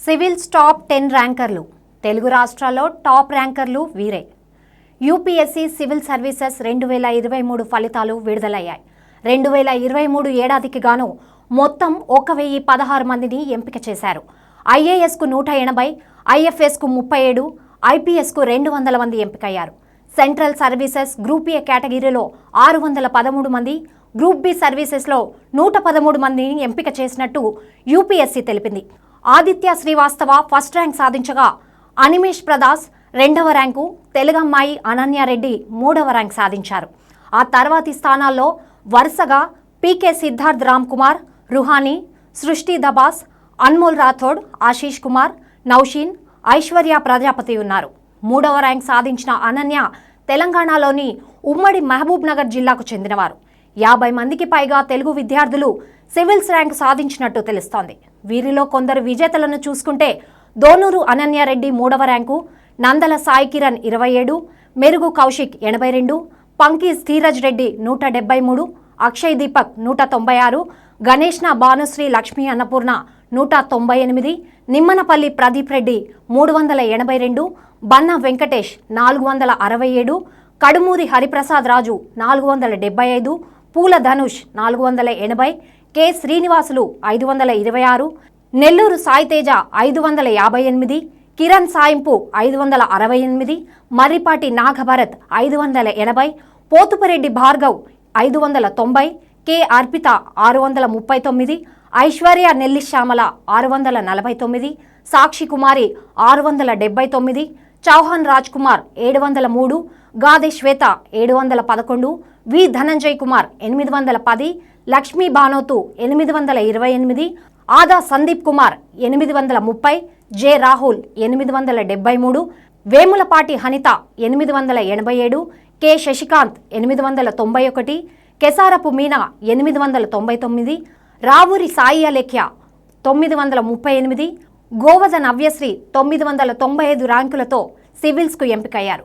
Civils top ten ర్యాంకర్లు. తెలుగు రాష్ట్రాల్లో top ర్యాంకర్లు వీరే. యూపీఎస్సీ సివిల్ సర్వీసెస్ రెండు వేల ఇరవై మూడు ఫలితాలు విడుదలయ్యాయి. రెండు వేల ఇరవై మూడు ఏడాదికి గాను మొత్తం ఒక వెయ్యి పదహారు మందిని ఎంపిక చేశారు. ఐఏఎస్కు నూట ఎనభై ఐఎఫ్ఎస్కు ముప్పై ఏడు ఐపీఎస్కు రెండు వందల మంది ఎంపికయ్యారు. సెంట్రల్ సర్వీసెస్ గ్రూప్ ఏ కేటగిరీలో ఆరు వందల పదమూడు మంది గ్రూప్ బి సర్వీసెస్లో నూట పదమూడు మందిని ఎంపిక చేసినట్టు యూపీఎస్సీ తెలిపింది. ఆదిత్య శ్రీవాస్తవ ఫస్ట్ ర్యాంక్ సాధించగా అనిమేష్ ప్రదాస్ రెండవ ర్యాంకు తెలుగమ్మాయి అనన్యారెడ్డి మూడవ ర్యాంక్ సాధించారు. ఆ తర్వాతి స్థానాల్లో వరుసగా పీకే సిద్ధార్థ్ రామ్ కుమార్ రుహానీ సృష్టి దబాస్ అన్మోల్ రాథోడ్ ఆశీష్ కుమార్ నౌషీన్ ఐశ్వర్య ప్రజాపతి ఉన్నారు. మూడవ ర్యాంక్ సాధించిన అనన్య తెలంగాణలోని ఉమ్మడి మహబూబ్ నగర్ జిల్లాకు చెందినవారు. యాభై మందికి పైగా తెలుగు విద్యార్థులు సివిల్స్ ర్యాంక్ సాధించినట్టు తెలుస్తోంది. వీరిలో కొందరు విజేతలను చూసుకుంటే దోనూరు అనన్యారెడ్డి మూడవ ర్యాంకు నందల సాయి కిరణ్ ఇరవై ఏడు మెరుగు కౌశిక్ ఎనభై రెండు పంకి ధీరజ్ రెడ్డి నూట డెబ్బై మూడు అక్షయ్ దీపక్ నూట తొంభై ఆరు గణేష్న భానుశ్రీ లక్ష్మీ అన్నపూర్ణ నూట తొంభై ఎనిమిది నిమ్మనపల్లి ప్రదీప్ రెడ్డి మూడు వందల ఎనభై రెండు బన్న వెంకటేష్ నాలుగు వందల అరవై ఏడు కడుమూరి హరిప్రసాద్ రాజు నాలుగు వందల డెబ్బై ఐదు పూల ధనుష్ నాలుగు వందల ఎనభై కె. శ్రీనివాసులు ఐదు వందల ఇరవై ఆరు నెల్లూరు సాయితేజ ఐదు వందల యాభై ఎనిమిది కిరణ్ సాయింపు ఐదు వందల అరవై ఎనిమిది మర్రిపాటి నాగభరత్ ఐదు వందల ఎనభై పోతుపరెడ్డి భార్గవ్ ఐదు వందల తొంభై కె. అర్పిత ఆరు వందల ముప్పై తొమ్మిది ఐశ్వర్య నెల్లిశ్యామల ఆరు వందల నలభై తొమ్మిది సాక్షి కుమారి ఆరు వందల డెబ్బై తొమ్మిది చౌహాన్ రాజ్ కుమార్ ఏడు వందల మూడు గాది శ్వేత ఏడు వందల పదకొండు వి ధనంజయ్ కుమార్ ఎనిమిది వందల పది లక్ష్మీ బానోతు ఎనిమిది వందల ఇరవై ఎనిమిది ఆదా సందీప్ కుమార్ ఎనిమిది వందల ముప్పై జె రాహుల్ ఎనిమిది వందల డెబ్బై మూడు వేములపాటి హనిత ఎనిమిది వందల ఎనభై ఏడు కె శశికాంత్ ఎనిమిది వందల తొంభై ఒకటి కెసారపు మీనా ఎనిమిది వందల తొంభై తొమ్మిది రావూరి సాయి అలేఖ్య తొమ్మిది వందల ముప్పై ఎనిమిది గోవద నవ్యశ్రీ తొమ్మిది వందల తొంభై ఐదు ర్యాంకులతో సివిల్స్కు ఎంపికయ్యారు.